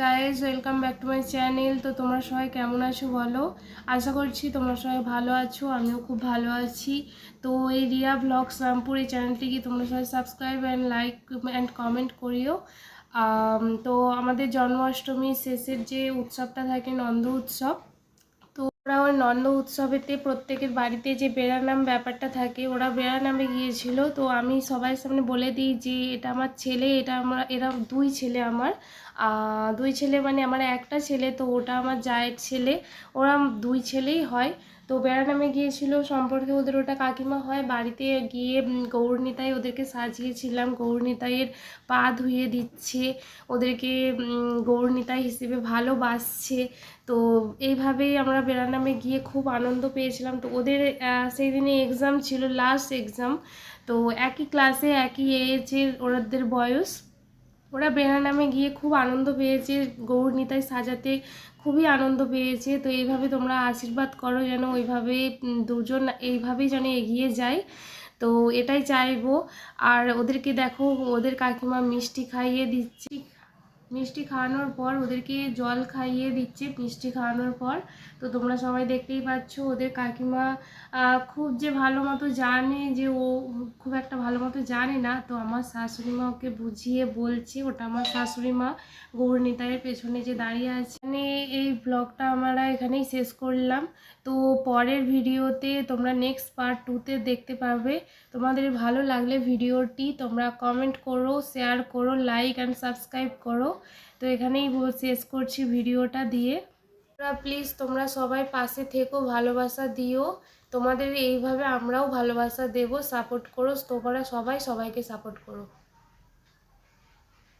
Guys welcome back to my channel তো তোমরা সবাই কেমন আছো বলো? আশা করছি তোমরা সবাই ভালো আছো, আমিও খুব ভালো আছি। তো এই রিয়া ব্লগস রামপুর এই চ্যানেলটিকে তোমরা সবাই subscribe and like and comment করিও। তো আমাদের জন্মাষ্টমীর শেষের যে উৎসবটা থাকে, নন্দ উৎসব তো ওরা ওই নন্দ উৎসবেতে প্রত্যেকের বাড়িতে যে বেড়ানাম ব্যাপারটা থাকে, ওরা বেড়ানামে গিয়েছিল। তো আমি সবাই সামনে বলে দিই যে, এটা আমার ছেলে, এটা আমার, এরা দুই ছেলে আমার। দুই ছেলে মানে আমার একটা ছেলে, তো ওটা আমার জায়ের ছেলে। ওরা দুই ছেলেই হয়। তো বেড়ানামে গিয়েছিল সম্পর্কে ওদের ওটা কাকিমা হয়। বাড়িতে গিয়ে গৌরনিতাই ওদেরকে সাজিয়েছিলাম। গৌরনিতাইয়ের পা ধুয়ে দিচ্ছে। ওদেরকে গৌরনিতাই হিসেবে ভালোবাসছে। তো এইভাবেই আমরা বেড়ানামে গিয়ে খুব আনন্দ পেয়েছিলাম। তো ওদের সেই দিনে এক্সাম ছিল লাস্ট এক্সাম তো একই ক্লাসে একই এজের ওদের বয়স। ওরা বেহানামে গিয়ে খুব আনন্দ পেয়েছে গৌর নিতাই সাজাতে খুবই আনন্দ পেয়েছে। তো এইভাবে তোমরা আশীর্বাদ করো যেন ওইভাবে দুজন এইভাবেই যেন এগিয়ে যায়। তো এটাই চাইব। আর ওদেরকে দেখো, ওদের কাকিমা মিষ্টি খাইয়ে দিচ্ছে। মিষ্টি খাওয়ানোর পর ওদেরকে জল খাইয়ে দিচ্ছে মিষ্টি খাওয়ানোর পর। তো তোমরা সবাই দেখতেই পাচ্ছ ওদের কাকিমা খুব যে ভালো মতো জানে যে ও খুব একটা ভালো মতো জানে না। তো আমার শাশুড়ি মা ওকে বুঝিয়ে বলছে, ওটা আমার শাশুড়ি মা পেছনে যে দাঁড়িয়ে আছে। মানে এই ব্লগটা আমরা এখানেই শেষ করলাম। তো পরের ভিডিওতে তোমরা নেক্সট পার্ট টুতে দেখতে পাবে। তোমাদের ভালো লাগলে ভিডিওটি তোমরা কমেন্ট করো শেয়ার করো লাইক অ্যান্ড সাবস্ক্রাইব করো। তো এখানেই শেষ করছি ভিডিওটা দিয়ে। তোমরা প্লিজ তোমরা সবাই পাশে থেকো, ভালোবাসা দিও। তোমাদের এইভাবে আমরাও ভালোবাসা দেবো সাপোর্ট করো। তোমরা সবাই সবাইকে সাপোর্ট করো।